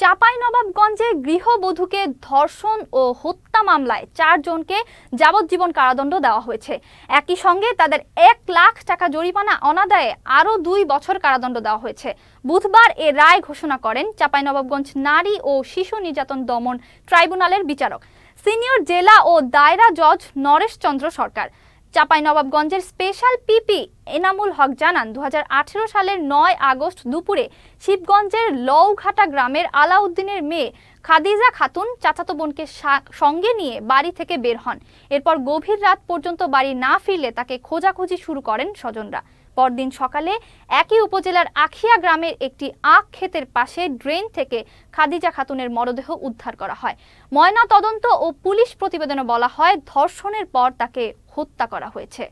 চাঁপাইনবাবগঞ্জে গৃহবধূকে ধর্ষণ ও হত্যা মামলায় চারজনকে যাবজ্জীবন কারাদণ্ড দেওয়া হয়েছে। একই সঙ্গে তাদের এক লাখ টাকা জরিমানা অনাদায়ে আরও দুই বছর কারাদণ্ড দেওয়া হয়েছে। বুধবার এ রায় ঘোষণা করেন চাঁপাইনবাবগঞ্জ নারী ও শিশু নির্যাতন দমন ট্রাইব্যুনালের বিচারক। সিনিয়র জেলা ও দায়রা জজ নরেশ চন্দ্র সরকার। চাঁপাইনবাবগঞ্জের স্পেশাল পিপি এনামুল হক জানান দু হাজার আঠারো সালের নয় আগস্ট দুপুরে শিবগঞ্জের লৌঘাটা গ্রামের আলাউদ্দিনের মেয়ে খাদিজা খাতুন চাচাতো বোনকে সঙ্গে নিয়ে বাড়ি থেকে বের হন। এরপর গভীর রাত পর্যন্ত বাড়ি না ফিরলে তাকে খোঁজাখুঁজি শুরু করেন স্বজনরা। পরদিন সকালে একই উপজেলার আখিয়া গ্রামের একটি আখ ক্ষেতের পাশে ড্রেন থেকে খাদিজা খাতুনের মরদেহ উদ্ধার করা হয়। ময়না তদন্ত ও পুলিশ প্রতিবেদনে বলা হয় ধর্ষণের পর তাকে হত্যা করা হয়েছে।